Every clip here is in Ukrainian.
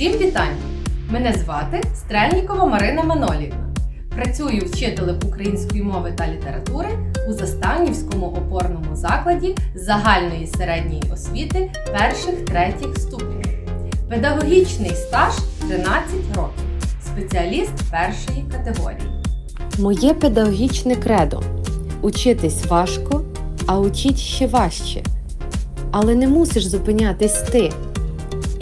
Всім вітання! Мене звати Стрельнікова Марина Манолівна. Працюю вчителем української мови та літератури у Заставнівському опорному закладі загальної середньої освіти перших третіх ступенів. Педагогічний стаж 13 років. Спеціаліст першої категорії. Моє педагогічне кредо. Учитись важко, а учить ще важче. Але не мусиш зупинятись ти.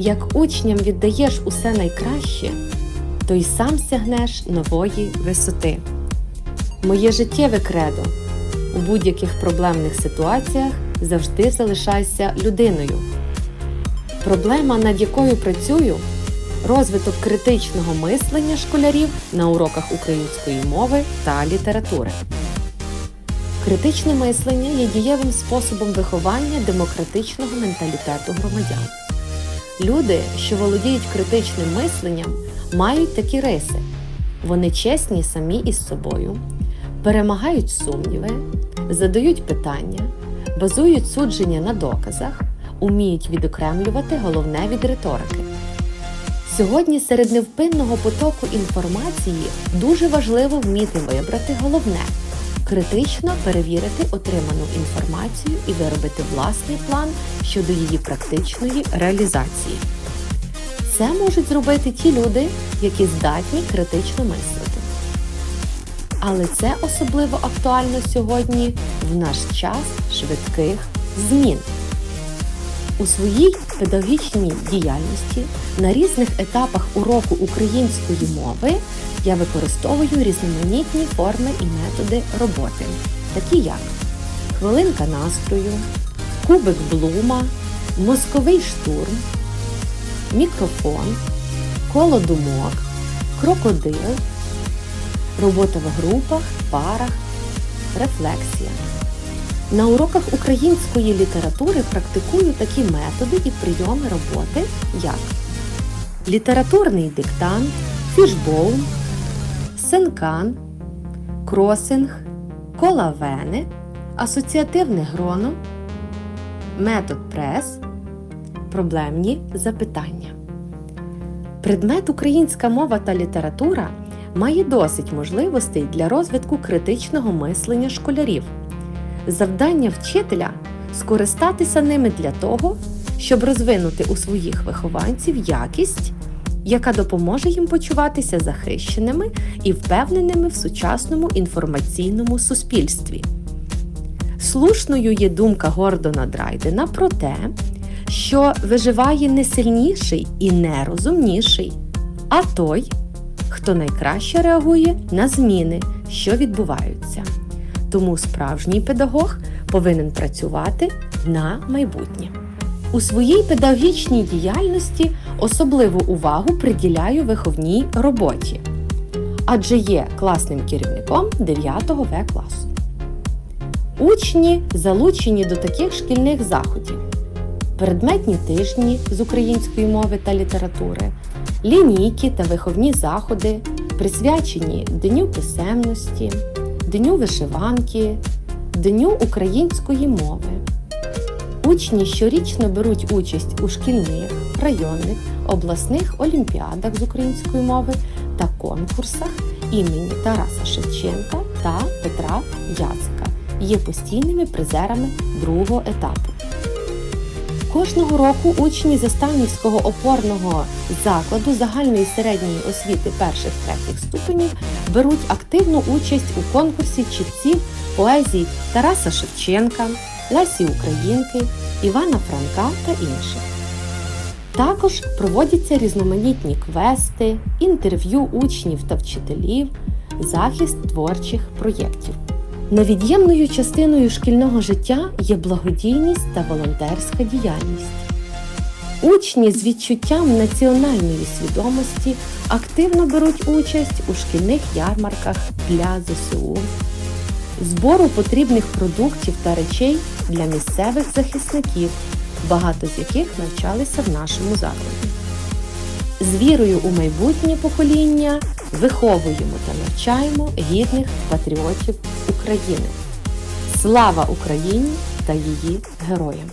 Як учням віддаєш усе найкраще, то й сам сягнеш нової висоти. Моє життєве кредо. У будь-яких проблемних ситуаціях завжди залишайся людиною. Проблема, над якою працюю, розвиток критичного мислення школярів на уроках української мови та літератури. Критичне мислення є дієвим способом виховання демократичного менталітету громадян. Люди, що володіють критичним мисленням, мають такі риси. Вони чесні самі із собою, перемагають сумніви, задають питання, базують судження на доказах, уміють відокремлювати головне від риторики. Сьогодні серед невпинного потоку інформації дуже важливо вміти вибрати головне критично перевірити отриману інформацію і виробити власний план щодо її практичної реалізації. Це можуть зробити ті люди, які здатні критично мислити. Але це особливо актуально сьогодні в наш час швидких змін. У своїй педагогічній діяльності на різних етапах уроку української мови я використовую різноманітні форми і методи роботи, такі як хвилинка настрою, кубик блума, мозковий штурм, мікрофон, коло думок, крокодил, робота в групах, парах, рефлексія. На уроках української літератури практикую такі методи і прийоми роботи, як літературний диктант, фішбоун, синкан, кросинг, колавени, асоціативне гроно, метод прес, проблемні запитання. Предмет українська мова та література має досить можливостей для розвитку критичного мислення школярів. Завдання вчителя скористатися ними для того, щоб розвинути у своїх вихованців якість, яка допоможе їм почуватися захищеними і впевненими в сучасному інформаційному суспільстві. Слушною є думка Гордона Драйдена про те, що виживає не сильніший і не розумніший, а той, хто найкраще реагує на зміни, що відбуваються. Тому справжній педагог повинен працювати на майбутнє. У своїй педагогічній діяльності особливу увагу приділяю виховній роботі, адже є класним керівником 9 В класу. Учні залучені до таких шкільних заходів: предметні тижні з української мови та літератури, лінійки та виховні заходи, присвячені Дню писемності. Дню вишиванки, Дню української мови. Учні щорічно беруть участь у шкільних, районних, обласних олімпіадах з української мови та конкурсах імені Тараса Шевченка та Петра Яцика. Є постійними призерами другого етапу. Кожного року учні Заставнівського опорного закладу загальної середньої освіти перших третіх ступенів беруть активну участь у конкурсі читців поезії Тараса Шевченка, Лесі Українки, Івана Франка та інших. Також проводяться різноманітні квести, інтерв'ю учнів та вчителів, захист творчих проєктів. Невід'ємною частиною шкільного життя є благодійність та волонтерська діяльність. Учні з відчуттям національної свідомості активно беруть участь у шкільних ярмарках для ЗСУ, збору потрібних продуктів та речей для місцевих захисників, багато з яких навчалися в нашому закладі. З вірою у майбутнє покоління виховуємо та навчаємо гідних патріотів України. Слава Україні та її героям!